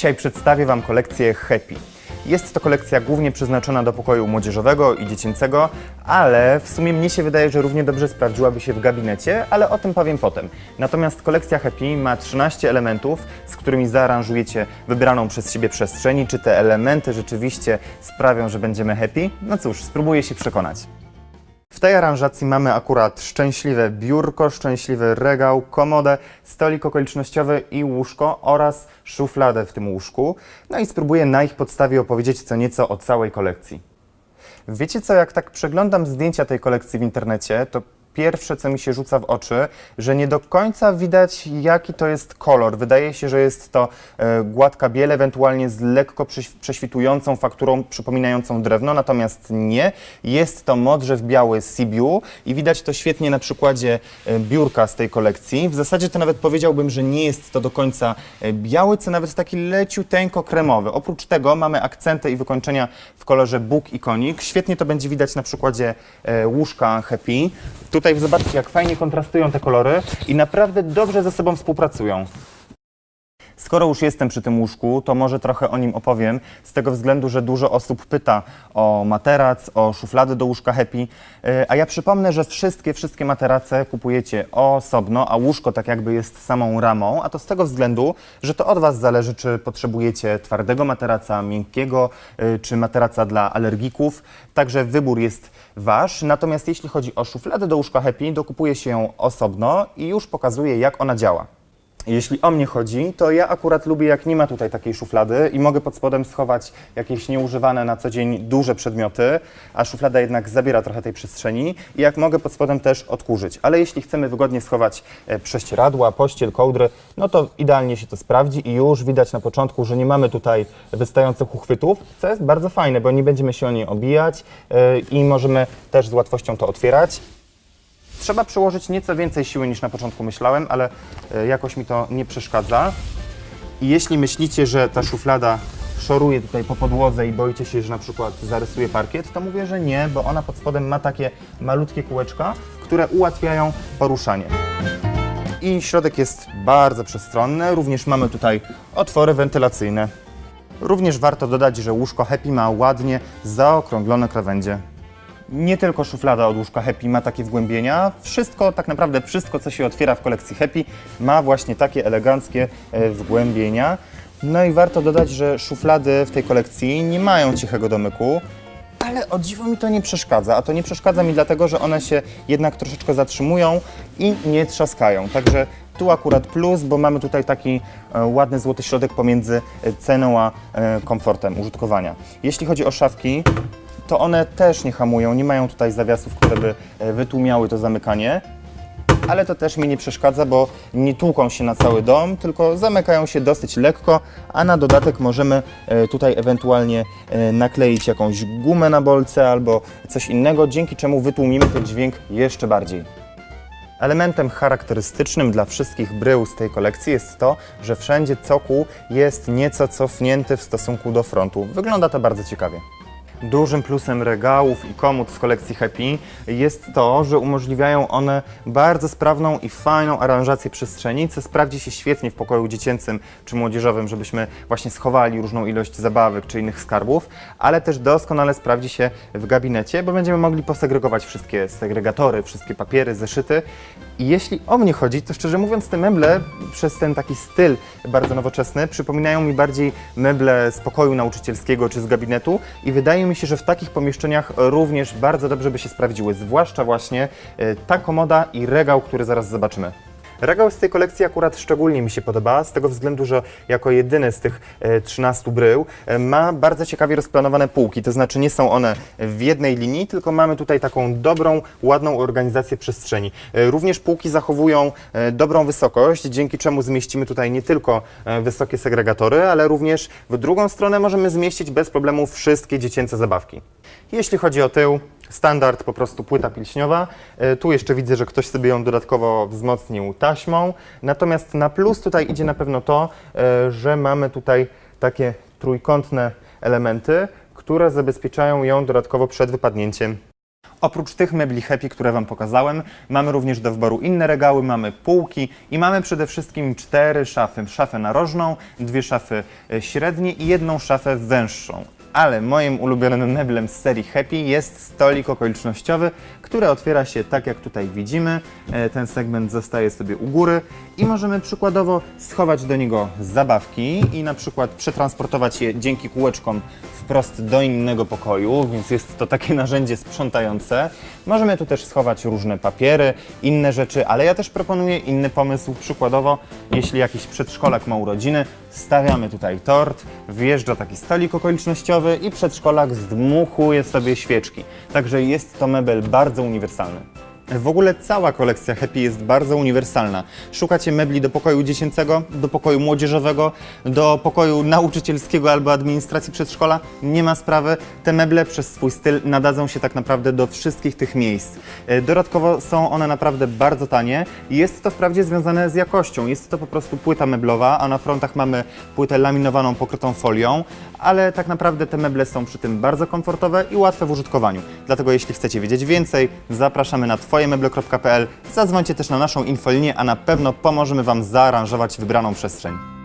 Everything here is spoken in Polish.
Dzisiaj przedstawię Wam kolekcję Happy. Jest to kolekcja głównie przeznaczona do pokoju młodzieżowego i dziecięcego, ale w sumie mnie się wydaje, że równie dobrze sprawdziłaby się w gabinecie, ale o tym powiem potem. Natomiast kolekcja Happy ma 13 elementów, z którymi zaaranżujecie wybraną przez siebie przestrzeń. Czy te elementy rzeczywiście sprawią, że będziemy happy? No cóż, spróbuję się przekonać. W tej aranżacji mamy akurat szczęśliwe biurko, szczęśliwy regał, komodę, stolik okolicznościowy i łóżko oraz szufladę w tym łóżku. No i spróbuję na ich podstawie opowiedzieć co nieco o całej kolekcji. Wiecie co, jak tak przeglądam zdjęcia tej kolekcji w internecie, to pierwsze, co mi się rzuca w oczy, że nie do końca widać, jaki to jest kolor. Wydaje się, że jest to e, gładka biel, ewentualnie z lekko prześ- prześwitującą fakturą przypominającą drewno, natomiast nie. Jest to modrzew biały Sibiu i widać to świetnie na przykładzie e, biurka z tej kolekcji. W zasadzie to nawet powiedziałbym, że nie jest to do końca e, biały, co nawet taki leciuteńko kremowy. Oprócz tego mamy akcenty i wykończenia w kolorze Bóg i konik. Świetnie to będzie widać na przykładzie e, łóżka Happy. Tutaj zobaczcie, jak fajnie kontrastują te kolory i naprawdę dobrze ze sobą współpracują. Skoro już jestem przy tym łóżku, to może trochę o nim opowiem, z tego względu, że dużo osób pyta o materac, o szuflady do łóżka Happy, E, a ja przypomnę, że wszystkie, wszystkie materace kupujecie osobno, a łóżko tak jakby jest samą ramą, a to z tego względu, że to od Was zależy, czy potrzebujecie twardego materaca, miękkiego, e, czy materaca dla alergików, także wybór jest Wasz. Natomiast jeśli chodzi o szufladę do łóżka Happy, dokupuje się ją osobno i już pokazuję, jak ona działa. Jeśli o mnie chodzi, to ja akurat lubię, jak nie ma tutaj takiej szuflady i mogę pod spodem schować jakieś nieużywane na co dzień duże przedmioty, a szuflada jednak zabiera trochę tej przestrzeni i jak mogę pod spodem też odkurzyć. Ale jeśli chcemy wygodnie schować e, prześcieradła, pościel, kołdry, no to idealnie się to sprawdzi i już widać na początku, że nie mamy tutaj wystających uchwytów, co jest bardzo fajne, bo nie będziemy się o nie obijać e, i możemy też z łatwością to otwierać. Trzeba przyłożyć nieco więcej siły niż na początku myślałem, ale e, jakoś mi to nie przeszkadza. I jeśli myślicie, że ta szuflada szoruje tutaj po podłodze i boicie się, że na przykład zarysuje parkiet, to mówię, że nie, bo ona pod spodem ma takie malutkie kółeczka, które ułatwiają poruszanie. I środek jest bardzo przestronny, również mamy tutaj otwory wentylacyjne. Również warto dodać, że łóżko Happy ma ładnie zaokrąglone krawędzie. Nie tylko szuflada od łóżka Happy ma takie wgłębienia, wszystko, tak naprawdę wszystko, co się otwiera w kolekcji Happy ma właśnie takie eleganckie e, wgłębienia. No i warto dodać, że szuflady w tej kolekcji nie mają cichego domyku, ale o dziwo mi to nie przeszkadza, a to nie przeszkadza mi dlatego, że one się jednak troszeczkę zatrzymują i nie trzaskają. Także tu akurat plus, bo mamy tutaj taki e, ładny złoty środek pomiędzy e, ceną a komfortem użytkowania. Jeśli chodzi o szafki, to one też nie hamują, nie mają tutaj zawiasów, które by e, wytłumiały to zamykanie. Ale to też mi nie przeszkadza, bo nie tłuką się na cały dom, tylko zamykają się dosyć lekko, a na dodatek możemy e, tutaj ewentualnie e, nakleić jakąś gumę na bolce albo coś innego, dzięki czemu wytłumimy ten dźwięk jeszcze bardziej. Elementem charakterystycznym dla wszystkich brył z tej kolekcji jest to, że wszędzie cokół jest nieco cofnięty w stosunku do frontu. Wygląda to bardzo ciekawie. Dużym plusem regałów i komód z kolekcji Happy jest to, że umożliwiają one bardzo sprawną i fajną aranżację przestrzeni, co sprawdzi się świetnie w pokoju dziecięcym czy młodzieżowym, żebyśmy właśnie schowali różną ilość zabawek czy innych skarbów, ale też doskonale sprawdzi się w gabinecie, bo będziemy mogli posegregować wszystkie segregatory, wszystkie papiery, zeszyty. I jeśli o mnie chodzi, to szczerze mówiąc te meble przez ten taki styl bardzo nowoczesny przypominają mi bardziej meble z pokoju nauczycielskiego czy z gabinetu i wydaje mi się, że w takich pomieszczeniach również bardzo dobrze by się sprawdziły, zwłaszcza właśnie e, ta komoda i regał, który zaraz zobaczymy. Regał z tej kolekcji akurat szczególnie mi się podoba, z tego względu, że jako jedyny z tych e, 13 brył e, ma bardzo ciekawie rozplanowane półki, to znaczy nie są one w jednej linii, tylko mamy tutaj taką dobrą, ładną organizację przestrzeni. E, Również półki zachowują e, dobrą wysokość, dzięki czemu zmieścimy tutaj nie tylko e, wysokie segregatory, ale również w drugą stronę możemy zmieścić bez problemu wszystkie dziecięce zabawki. Jeśli chodzi o tył, standard po prostu płyta pilśniowa. E, Tu jeszcze widzę, że ktoś sobie ją dodatkowo wzmocnił taśmą. Natomiast na plus tutaj idzie na pewno to, e, że mamy tutaj takie trójkątne elementy, które zabezpieczają ją dodatkowo przed wypadnięciem. Oprócz tych mebli Happy, które Wam pokazałem, mamy również do wyboru inne regały, mamy półki i mamy przede wszystkim cztery szafy. Szafę narożną, dwie szafy e, średnie i jedną szafę węższą. Ale moim ulubionym meblem z serii Happy jest stolik okolicznościowy, który otwiera się tak jak tutaj widzimy. E, Ten segment zostaje sobie u góry i możemy przykładowo schować do niego zabawki i na przykład przetransportować je dzięki kółeczkom wprost do innego pokoju, więc jest to takie narzędzie sprzątające. Możemy tu też schować różne papiery, inne rzeczy, ale ja też proponuję inny pomysł. Przykładowo, jeśli jakiś przedszkolak ma urodziny, stawiamy tutaj tort, wjeżdża taki stolik okolicznościowy i przedszkolak zdmuchuje sobie świeczki. Także jest to mebel bardzo uniwersalny. W ogóle cała kolekcja Happy jest bardzo uniwersalna. Szukacie mebli do pokoju dziecięcego, do pokoju młodzieżowego, do pokoju nauczycielskiego albo administracji przedszkola? Nie ma sprawy. Te meble przez swój styl nadadzą się tak naprawdę do wszystkich tych miejsc. E, Dodatkowo są one naprawdę bardzo tanie. Jest to wprawdzie związane z jakością. Jest to po prostu płyta meblowa, a na frontach mamy płytę laminowaną pokrytą folią, ale tak naprawdę te meble są przy tym bardzo komfortowe i łatwe w użytkowaniu. Dlatego jeśli chcecie wiedzieć więcej, zapraszamy na twojemeble.pl, zadzwońcie też na naszą infolinię, a na pewno pomożemy Wam zaaranżować wybraną przestrzeń.